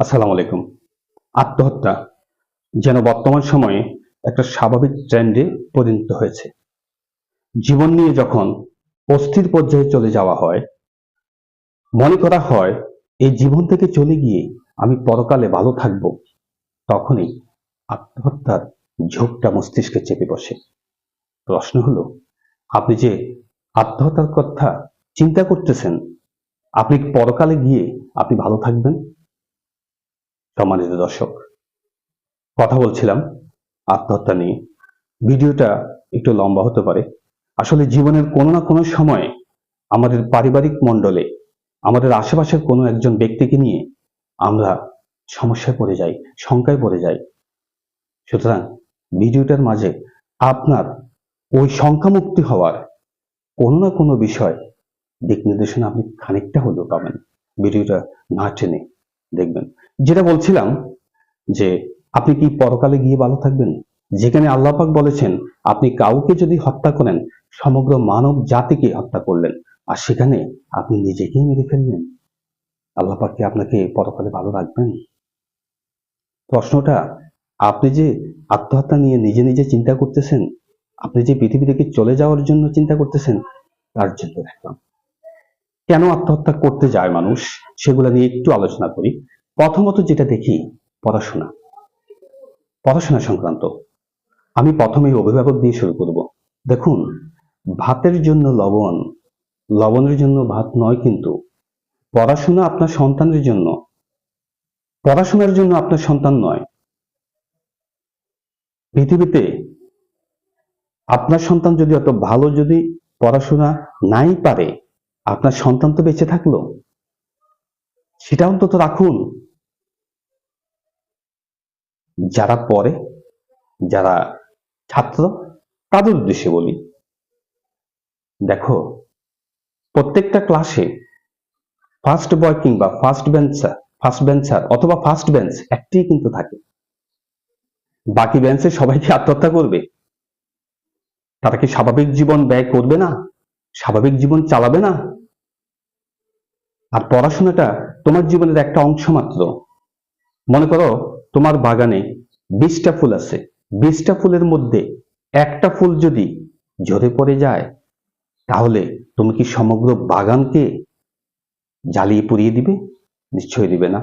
আসসালামু আলাইকুম। আত্মহত্যা যেন বর্তমান সময়ে একটা স্বাভাবিক ট্রেন্ডে পরিণত হয়েছে। জীবন নিয়ে যখন অস্থির পর্যায়ে চলে যাওয়া হয়, মনে করা হয়, এই জীবন থেকে চলে গিয়ে আমি পরকালে ভালো থাকব, তখনই আত্মহত্যার ঝোঁকটা মস্তিষ্কে চেপে বসে। প্রশ্ন হলো, আপনি যে আত্মহত্যার কথা চিন্তা করতেছেন, আপনি পরকালে গিয়ে আপনি ভালো থাকবেন? সম্মানিত দর্শক, কথা বলছিলাম আত্মহত্যা নিয়ে। ভিডিওটা একটু লম্বা হতে পারে। আসলে জীবনের কোনো না কোনো সময় আমাদের পারিবারিক মণ্ডলে, আমাদের আশেপাশের কোনো একজন ব্যক্তিকে নিয়ে আমরা সমস্যায় পড়ে যাই, শঙ্কায় পড়ে যাই। সুতরাং ভিডিওটার মাঝে আপনার ওই শঙ্কামুক্তি হওয়ার কোনো না কোনো বিষয় দিক নির্দেশনা আপনি খানিকটা হলেও পাবেন। ভিডিওটা না টেনে দেখবেন। যেটা বলছিলাম যে আপনি কি পরকালে গিয়ে ভালো থাকবেন? যেখানে আল্লাহ পাক বলেছেন, আপনি কাউকে যদি হত্যা করেন, সমগ্র মানব জাতিকে হত্যা করলেন, আর সেখানে আপনি নিজেকেই মেরে ফেললেন। আল্লাহ পাক কি আপনাকে পরকালে ভালো রাখবেন? প্রশ্নটা, আপনি যে আত্মহত্যা নিয়ে নিজে নিজে চিন্তা করতেছেন, আপনি যে পৃথিবী থেকে চলে যাওয়ার জন্য চিন্তা করতেছেন, তার জন্য রাখলাম কেন আত্মহত্যা করতে যায় মানুষ? সেগুলো নিয়ে একটু আলোচনা করি। প্রথমত যেটা দেখি, পড়াশোনা। পড়াশোনা সংক্রান্ত। আমি প্রথমেই অভিভাবক দিয়ে শুরু করব। দেখুন, ভাতের জন্য লবণ, লবণের জন্য ভাত নয় কিন্তু, পড়াশোনা আপনার সন্তানের জন্য, পড়াশোনার জন্য আপনার সন্তান নয়। পৃথিবীতে আপনার সন্তান যদি অত ভালো যদি পড়াশোনা নাই পারে, আপনার সন্তান তো বেঁচে থাকল। সেটা অন্তত রাখুন। যারা পড়ে, যারা ছাত্র, তাদের উদ্দেশ্যে বলি। দেখো, প্রত্যেকটা ক্লাসে ফার্স্ট বয় কিংবা ফার্স্ট বেঞ্চার ফার্স্ট বেঞ্চার অথবা ফার্স্ট বেঞ্চ একটি কিন্তু থাকে। বাকি বেঞ্চে সবাইকে আত্মহত্যা করবে। তারা কি স্বাভাবিক জীবন ব্যয় করবে না? স্বাভাবিক জীবন চালাবে না? আর পড়াশোনাটা তোমার জীবনের একটা অংশ মাত্র। মনে করো তোমার বাগানে বিশটা ফুল আছে। বিশটা ফুলের মধ্যে একটা ফুল যদি ঝরে পড়ে যায়, তাহলে তুমি কি সমগ্র বাগানকে জ্বালিয়ে পুড়িয়ে দিবে? নিশ্চয়ই দিবে না।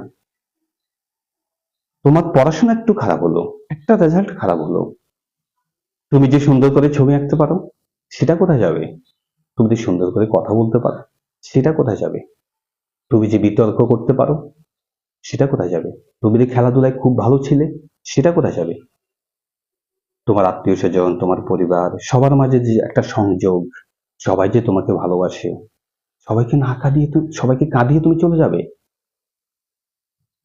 তোমার পড়াশোনা একটু খারাপ হলো, একটা রেজাল্ট খারাপ হলো। তুমি যে সুন্দর করে ছবি আঁকতে পারো, সেটা কোথায় যাবে? তুমি যে সুন্দর করে কথা বলতে পারো, সেটা কোথায় যাবে? তুমি যে বিতর্ক করতে পারো সেটা কোথায় যাবে? তুমি যে খেলাধুলায় খুব ভালো ছিলে, সেটা কোথায় যাবে? তোমার আত্মীয় স্বজন, তোমার পরিবার, সবার মাঝে যে একটা সংযোগ, সবাই যে তোমাকে ভালোবাসে, সবাইকে না কাঁদিয়ে সবাইকে কাঁদিয়ে তুমি চলে যাবে?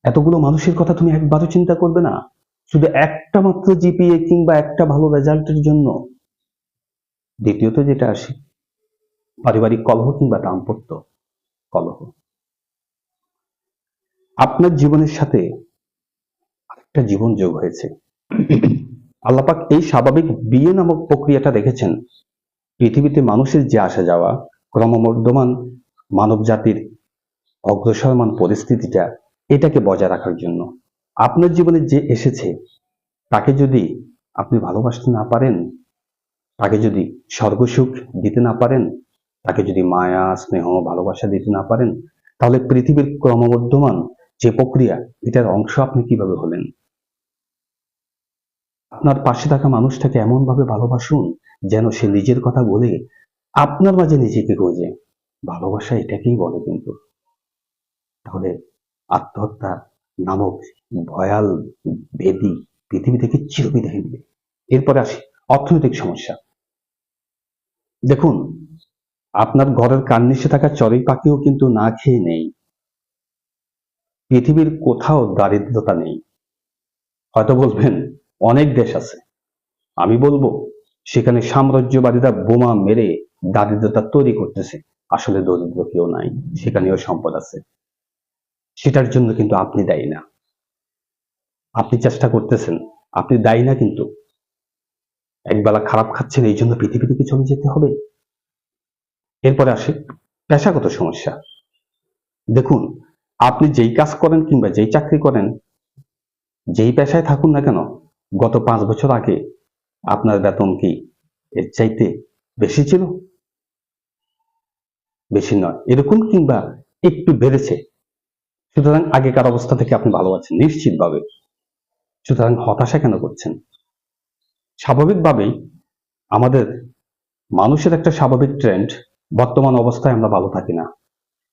এতগুলো মানুষের কথা তুমি একবারও চিন্তা করবে না? শুধু একটা মাত্র জিপিএ কিংবা একটা ভালো রেজাল্টের জন্য? দ্বিতীয়ত যেটা আসে, পারিবারিক কলহ কিংবা দাম্পত্য কলহ। আপনার জীবনের সাথে আরেকটা জীবন যোগ হয়েছে। আল্লাপাক এই স্বাভাবিক বিয়ে নামক প্রক্রিয়াটা রেখেছেন পৃথিবীতে মানুষের যে আসা যাওয়া, ক্রমবর্ধমান মানব জাতির অগ্রসরমান পরিস্থিতিটা, এটাকে বজায় রাখার জন্য আপনার জীবনে যে এসেছে, তাকে যদি আপনি ভালোবাসতে না পারেন, তাকে যদি স্বর্গসুখ দিতে না পারেন, তাকে যদি মায়া, স্নেহ, ভালোবাসা দিতে না পারেন, তাহলে পৃথিবীর ক্রমবর্ধমান যে প্রক্রিয়া, এটার অংশ আপনি কীভাবে হলেন? আপনার পাশে থাকা মানুষটাকে এমন ভাবে ভালোবাসুন যেন সে নিজের কথা বলে আপনার মাঝে নিজেকে খোঁজে ভালোবাসা এটাকেই বলে কিন্তু। তাহলে আত্মহত্যা নামক ভয়াল বেদি পৃথিবী থেকে চিরবিদায় দিবে এরপরে আসি, অর্থনৈতিক সমস্যা। দেখুন, আপনার ঘরের কান্নিসে থাকা চড়ুই পাখিও কিন্তু না খেয়ে নেই। পৃথিবীর কোথাও দারিদ্রতা নেই। হয়তো বলবেন, অনেক দেশ আছে। আমি বলব, সেখানে সাম্রাজ্যবাদীরা বোমা মেরে দারিদ্রতা তৈরি করতেছে। আসলে দরিদ্র কেউ নাই, সেখানেও সম্পদ আছে। সেটার জন্য কিন্তু আপনি দায়ী না। আপনি চেষ্টা করতেছেন, আপনি দায়ী না কিন্তু। একবেলা খারাপ খাচ্ছেন, এই জন্য পৃথিবী থেকে চলে যেতে হবে। এরপরে আসে, পেশাগত সমস্যা। দেখুন আপনি যেই কাজ করেন কিংবা যেই চাকরি করেন, যেই পেশায় থাকুন না কেন, গত পাঁচ বছর আগে আপনার বেতন কি এর চাইতে বেশি ছিল? বেশি নয়। এরকম কিংবা একটু বেড়েছে। সুতরাং আগেকার অবস্থা থেকে আপনি ভালো আছেন, নিশ্চিতভাবে। সুতরাং হতাশা কেন করছেন? স্বাভাবিকভাবেই আমাদের মানুষের একটা স্বাভাবিক ট্রেন্ড বর্তমান অবস্থায় আমরা ভালো থাকি না।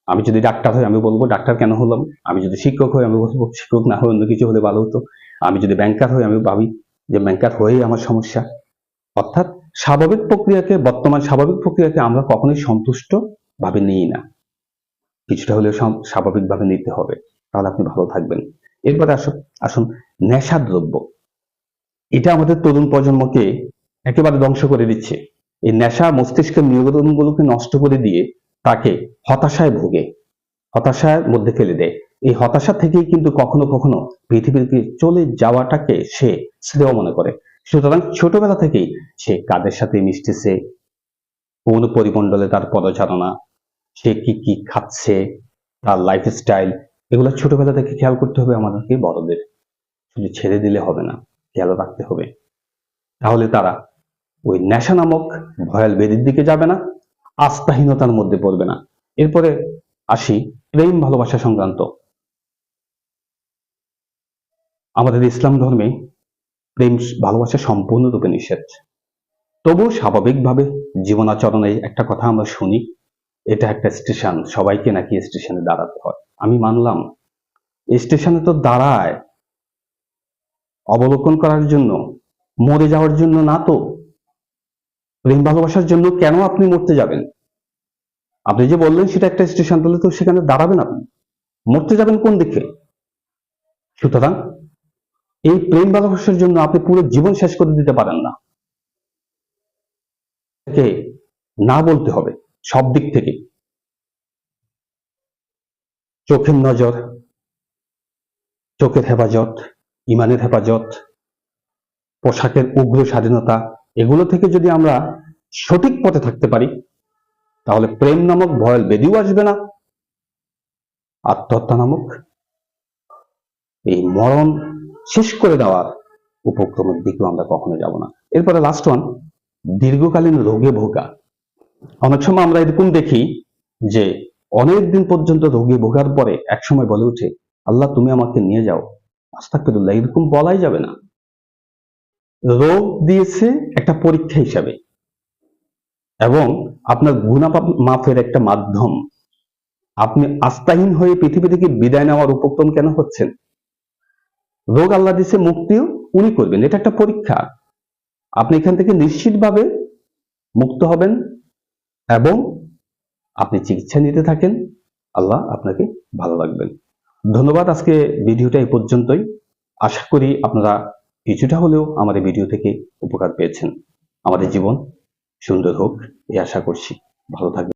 আমি যদি ডাক্তার হই, আমি বলব, ডাক্তার কেন হলাম? আমি যদি শিক্ষক হই, আমি বলব, শিক্ষক না হয়ে অন্য কিছু হলে ভালো হতো। আমি যদি ব্যাংকার হই, আমি ভাবি যে ব্যাংকার হয়েই আমার সমস্যা। অর্থাৎ স্বাভাবিক প্রক্রিয়াকে, বর্তমান স্বাভাবিক প্রক্রিয়াকে আমরা কখনোই সন্তুষ্ট ভাবে নিই না। কিছুটা হলেও স্বাভাবিকভাবে নিতে হবে। তাহলে আপনি ভালো থাকবেন। এরপরে আসুন আসুন নেশা দ্রব্য এটা আমাদের তরুণ প্রজন্মকে একেবারে ধ্বংস করে দিচ্ছে। এই নেশা মস্তিষ্কের নিউরনগুলোকে নষ্ট করে দিয়ে তাকে হতাশায় ভোগে। হতাশার মধ্যে ফেলে দেয়। এই হতাশা থেকেই কিন্তু কখনো কখনো পৃথিবীকে চলে যাওয়াটাকে সে শ্রেয় মনে করে। সুতরাং ছোটবেলা থেকেই সে কাদের সাথে মিশতেছে? কোন পরিমণ্ডলে তার পদচারণা? সে কি কি খাচ্ছে? তার লাইফস্টাইল এগুলো ছোটবেলা থেকে খেয়াল করতে হবে আমাদেরকে বড়দের। শুধু ছেড়ে দিলে হবে না, খেয়াল রাখতে হবে। তাহলে তারা ওই নেশা নামক ভয়াল বেদির দিকে যাবে না? আস্থাহীনতার মধ্যে পড়বে না। এরপরে আসি প্রেম ভালোবাসা সংক্রান্ত। আমাদের ইসলাম ধর্মে প্রেম ভালোবাসা সম্পূর্ণরূপে নিষেধ। তবুও স্বাভাবিকভাবে জীবনাচরণে একটা কথা আমরা শুনি, এটা একটা স্টেশন, সবাইকে নাকি স্টেশনে দাঁড়াতে হয়। আমি মানলাম, স্টেশনে তো দাঁড়ায়। অবলোকন করার জন্য, মরে যাওয়ার জন্য না তো? প্রেম ভালোবাসার জন্য কেন আপনি মরতে যাবেন? আপনি যে বললেন সেটা একটা স্টেশন তাহলে তো সেখানে দাঁড়াবেন আপনি। মরতে যাবেন কোন দিকে? সুতরাং এই প্রেম ভালোবাসার জন্য আপনি পুরো জীবন শেষ করে দিতে পারেন না। না বলতে হবে, সব দিক থেকে। চোখের নজর, চোখের হেফাজত, ইমানের হেফাজত, পোশাকের উগ্র স্বাধীনতা এগুলো থেকে যদি আমরা সঠিক পথে থাকতে পারি, তাহলে প্রেম নামক ভয়াল বেদিও আসবে না। আত্মহত্যা নামক এই মরণ শেষ করে দেওয়ার উপক্রমের দিকেও আমরা কখনো যাব না। এরপরে লাস্ট ওয়ান দীর্ঘকালীন রোগে ভোগা। অনেক সময় আমরা এরকম দেখি যে অনেক দিন পর্যন্ত রোগে ভোগার পরে একসময় বলে উঠে আল্লাহ, তুমি আমাকে নিয়ে যাও। আস্তাকফিরুল্লাহ এরকম বলাই যাবে না। রোগ দিয়েছে একটা পরীক্ষা হিসাবে। এবং আপনার গুণা মাফের একটা মাধ্যম। আপনি আস্থাহীন হয়ে পৃথিবী থেকে বিদায় নেওয়ার উপক্রম কেন হচ্ছেন? রোগ আল্লাহ দিছে, মুক্তিও উনি করবেন। এটা একটা পরীক্ষা। আপনি এখান থেকে নিশ্চিতভাবে মুক্ত হবেন এবং আপনি চিকিৎসা নিতে থাকেন। আল্লাহ আপনাকে ভালো রাখবেন। ধন্যবাদ আজকে ভিডিওটা এই পর্যন্তই। আশা করি আপনারা কিছুটা হলেও আমাদের ভিডিও থেকে উপকার পেয়েছেন। আমাদের জীবন সুন্দর হোক, এই আশা করছি। ভালো থাকবেন।